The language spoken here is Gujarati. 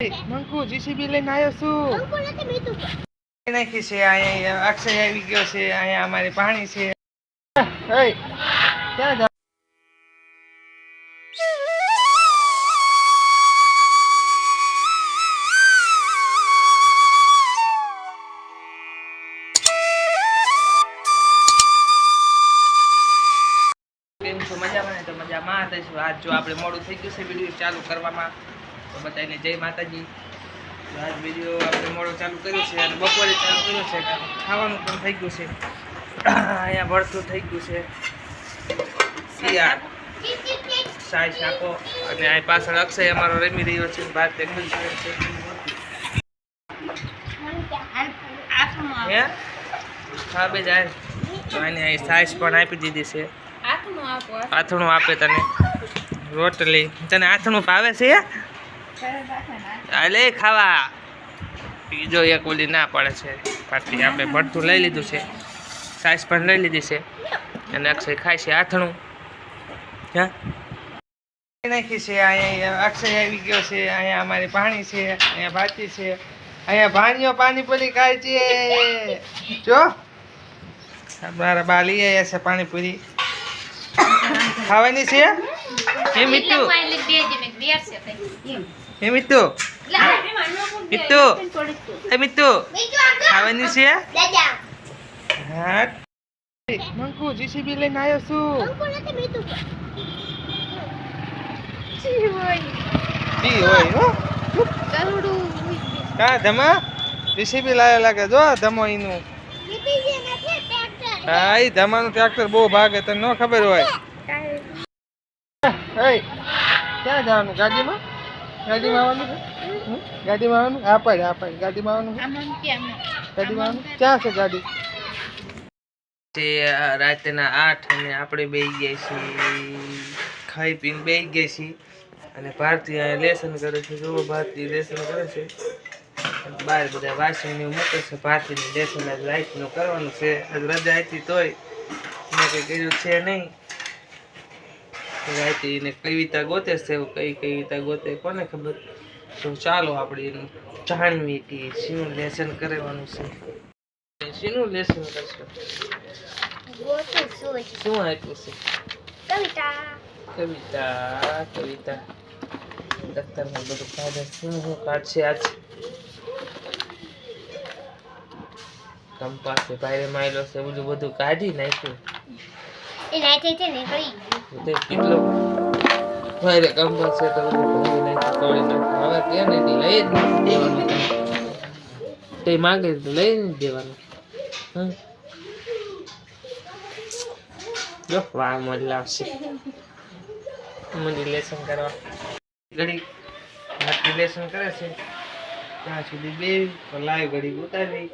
મંકુ જીસીબી લઈને આવ્યો છું. નાખી છે અહીંયા અક્ષય આવી ગયો છે અહીંયા અમારે પાણી છે. ક્યાં મજામાં ને? તો મજામાં. આજ જો આપણે મોડું થઈ ગયું છે વીડિયો ચાલુ કરવામાં. તો બધાને જય માતાજી. આજ વીડિયો આપણે મોડો ચાલુ કર્યો છે અને બપોરે ચાલુ કર્યો છે. ખાવાનું પણ થઈ ગયું છે. અહીંયા ભરતું થઈ ગયું છે. શિયાળ સાય શાકો અને આ પાછળ અક્ષય અમારો રમી રહ્યો છે ભાત એકદમ છે. હે? હા બે જાય. એને અહીં સાઈઝ પણ આપી દીધી છે. આથણું આપે. તને. રોટલી. તને આથણું ભાવે છે? અલે ખાવા. બીજો એક ઓલી ના પડે છે. પાછી આપણે ભરતું લઈ લીધું છે. સાઈઝ પણ લઈ લીધી છે. અને અક્ષય ખાય છે આથણું. હા? નાખી છે અહીંયા અક્ષય આવી ગયો છે અહીંયા અમારી પાણી છે અહીંયા ભાતી છે. અહીંયા ભાણીઓ પાણીપુરી ખાય છે. જો. મારા બા લઈ આવ્યા છે પાણીપુરી. ખાવાની છે? હે મિત્તુ હે મિત્તુ મિત્તુ હે મિત્તુ ખાવાની છે? હા મંકુ જીસીબી લઈને આવ્યો છું. જી હોય હો. કા ધમા? જીસીબી લાવ્યો લાગે જો ધમો એનું હા એ ધમાનું ટ્રેક્ટર બહુ ભાગે તને ન ખબર હોય. ક્યાં જવાનું? ગાડીમાં? ગાડીમાં આવવાનું છે? હમ? ગાડીમાં આવવાનું? આ પાડે આ પાડે. ગાડીમાં આવવાનું? ગાડીમાં આવવાનું? ક્યાં છે ગાડી? તે રાતના આઠ અને આપણે બેસી ગયા છીએ. ખાઈ પીને બે ગયા છીએ. અને ભારતી અહીંયા લેસન કરે છે. જો ભારતી લેસન કરે છે. બહાર બધા વાસણ એવું મૂકે છે. ભારતીને લેસન આજ રાઈટનું કરવાનું છે. આજ રજા હતી તોય મેં કંઈ કર્યું છે નહીં. રાતે એને કવિતા ગોતે છે કઈ કવિતા ગોતે કોને ખબર? તો ચાલો આપણે એનું જાણવી કે શીનું લેસન કરવાનું છે. શીનું લેસન કરશો? શું આપ્યું છે? કવિતા. કવિતા દફતરમાં બધું કાઢે શું શું કાઢશે આજ? કંપાસ ભાઈ માયલો છે બધું બધું કાઢી નાખ્યું. તે માગે તો લઈ દેવાનું. હમ. જો વાહ મજ લાવશે મને રિલેશન કરવા. ઘડી લેસન કરે છે. ત્યાં સુધી બે લાઈવ ઘડી ઉતારી.